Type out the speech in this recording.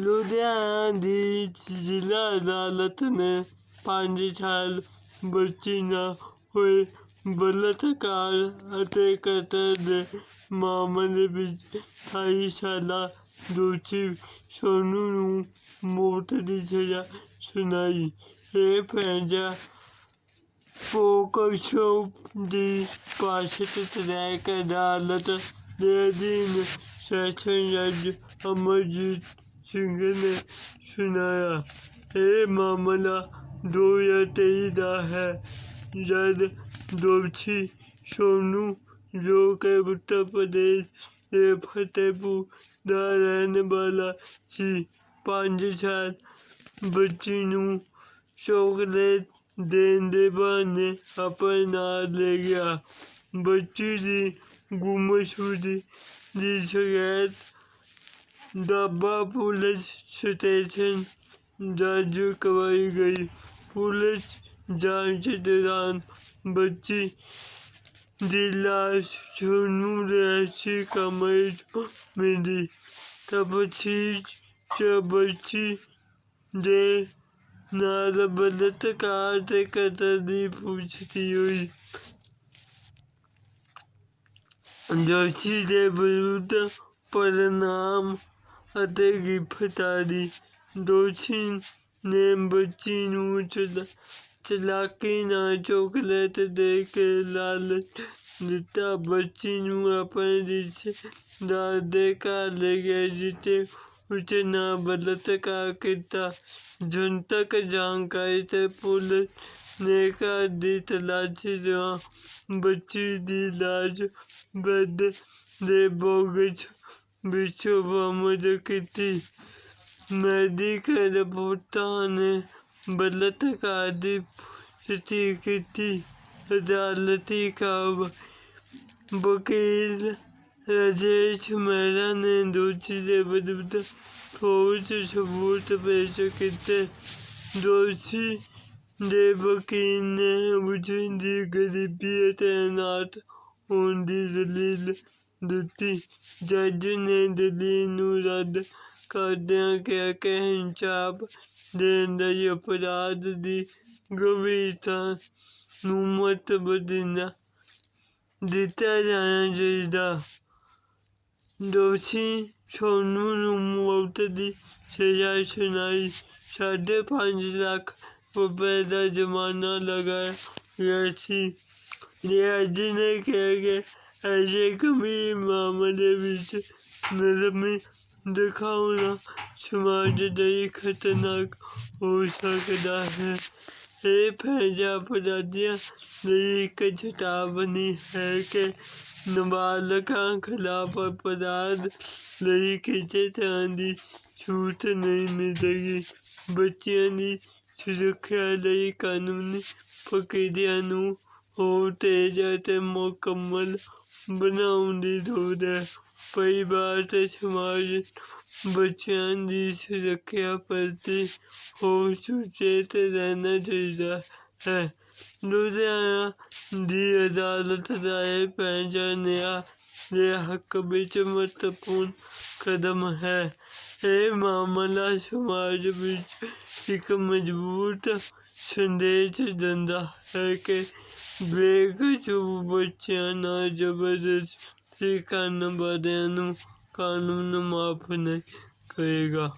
ਲੁਧਿਆਣਾ ਦੀ ਜ਼ਿਲ੍ਹਾ ਅਦਾਲਤ ਨੇ ਪੰਜ ਸਾਲ ਬੱਚੀ ਨਾਲ ਹੋਏ ਬਲਾਤਕਾਰ ਅਤੇ ਕਤਲ ਦੇ ਮਾਮਲੇ ਵਿੱਚ ਅਠਾਈ ਸਾਲਾ ਦੋਸ਼ੀ ਸੋਨੂੰ ਨੂੰ ਮੌਤ ਦੀ ਸਜ਼ਾ ਸੁਣਾਈ। ਇਹ ਫੈਸਲਾ ਪੋਕਸੋ ਦੀ ਫਾਸਟ ਟਰੈਕ ਅਦਾਲਤ ਦੇ ਅਧੀਨ ਸੈਸ਼ਨ ਜੱਜ ਅਮਰਜੀਤ سنگھ نے سنایا۔ یہ معاملہ دو یا تئی کا ہے۔ جج دوشی سونو جو کہ اتر پردیش کے فتح پور کا رہنے والا سی پانچ سال بچی نو چاکلیٹ دین دے بہانے اپنے نال لے گیا۔ بچی کی گمشدگی کی شکایت ڈابہ پولیس اسٹیشن جاجو کروائی گئی پولیس جانچ دوران بچی دی لاش سونو کا کمائش ملی تفصیل سے بچی دے نار بدت کہاں سے دی پوچھتی ہوئی جوشی دے بلود پر نام ਦੇ ਵਿਰੁੱਧ ਪੜਤਾਲ ਅਤੇ ਗ੍ਰਿਫਤਾਰੀ ਦੋਸ਼ੀ ਨੇ ਬੱਚੀ ਨੂੰ ਚਲਾਕੀ ਨਾਲ ਚਾਕਲੇਟ ਦੇ ਕੇ ਲਾਲਚ ਦਿੱਤਾ। ਬੱਚੀ ਨੂੰ ਆਪਣੇ ਰਿਸ਼ਤੇਦਾਰ ਦੇ ਘਰ ਲੈ ਗਿਆ ਜਿੱਥੇ ਉਸ ਨਾਲ ਬਲਾਤਕਾਰ ਕੀਤਾ। ਜਨਤਕ ਜਾਣਕਾਰੀ ਤੇ ਪੁਲਿਸ ਨੇ ਘਰ ਦੀ ਤਲਾਸ਼ੀ ਦੌਰਾਨ ਬੱਚੀ ਦੀ ਲਾਸ਼ ਬੈੱਡ ਦੇ ਬਾਕਸ بچھو نے ನದಿಗಳ ಭೂತಾನ್ ಬಲಾತ್ಕಾರಿ ಸ್ಥಿತಿ عدالتی کاروائی وکیل رجیش مہرا نے دوشی دے بدلتا ٹھوس ثبوت پیش کیتے۔ دوشی دے وکیل نے مجھے دی غریبی تعینات ہون دی دلیل ਦਿੱਤੀ। ਜੱਜ ਨੇ ਦਲੀਲ ਨੂੰ ਰੱਦ ਕਰਦਿਆਂ ਕਿਹਾ ਕਿ ਇਨਸਾਫ਼ ਦੇਣ ਲਈ ਅਪਰਾਧ ਦੀ ਗੰਭੀਰਤਾ ਨੂੰ ਮਹੱਤਵ ਦਿੱਤਾ ਜਾਣਾ ਚਾਹੀਦਾ। ਦੋਸ਼ੀ ਸੋਨੂੰ ਨੂੰ ਮੌਤ ਦੀ ਸਜ਼ਾ ਸੁਣਾਈ। ਸਾਢੇ ਪੰਜ ਲੱਖ ਰੁਪਏ ਦਾ ਜੁਰਮਾਨਾ ਲਗਾਇਆ ਗਿਆ ਸੀ। ਜੱਜ ਨੇ ਕਿਹਾ ਕਿ ਅਜਿਹੇ ਗੰਭੀਰ ਮਾਮਲੇ ਵਿੱਚ ਨਰਮੀ ਦਿਖਾਉਣਾ ਸਮਾਜ ਲਈ ਖ਼ਤਰਨਾਕ ਹੋ ਸਕਦਾ ਹੈ। ਇਹ ਫੈਸਲਾ ਅਪਰਾਧੀਆਂ ਲਈ ਇੱਕ ਚੇਤਾਵਨੀ ਹੈ ਕਿ ਨਾਬਾਲਗ਼ਾਂ ਖ਼ਿਲਾਫ਼ ਅਪਰਾਧ ਲਈ ਕਿਸੇ ਤਰ੍ਹਾਂ ਦੀ ਛੂਟ ਨਹੀਂ ਮਿਲੇਗੀ। ਬੱਚਿਆਂ ਦੀ ਸੁਰੱਖਿਆ ਲਈ ਕਾਨੂੰਨੀ ਪ੍ਰਕਿਰਿਆ ਨੂੰ ਹੋਰ ਤੇਜ਼ ਅਤੇ ਮੁਕੰਮਲ ਬਣਾਉਣ ਦੀ ਲੋੜ ਹੈ। ਪਰਿਵਾਰ ਅਤੇ ਸਮਾਜ ਬੱਚਿਆਂ ਦੀ ਸੁਰੱਖਿਆ ਪ੍ਰਤੀ ਹੋਰ ਸੁਚੇਤ ਰਹਿਣਾ ਚਾਹੀਦਾ ਹੈ। ਲੁਧਿਆਣਾ ਦੀ ਅਦਾਲਤ ਰਾਏ ਇਹ ਦੇ ਹੱਕ ਵਿੱਚ ਮਹੱਤਵਪੂਰਨ ਕਦਮ ਹੈ। ਇਹ ਮਾਮਲਾ ਸਮਾਜ ਵਿੱਚ ਇੱਕ ਮਜ਼ਬੂਤ ਸੰਦੇਸ਼ ਦਿੰਦਾ ਹੈ ਕਿ ਬੇਕਸੂਰ ਬੱਚਿਆਂ ਨਾਲ ਜ਼ਬਰਦਸਤੀ ਕਰਨ ਵਾਲਿਆਂ ਨੂੰ ਕਾਨੂੰਨ ਮਾਫ਼ ਨਹੀਂ ਕਰੇਗਾ।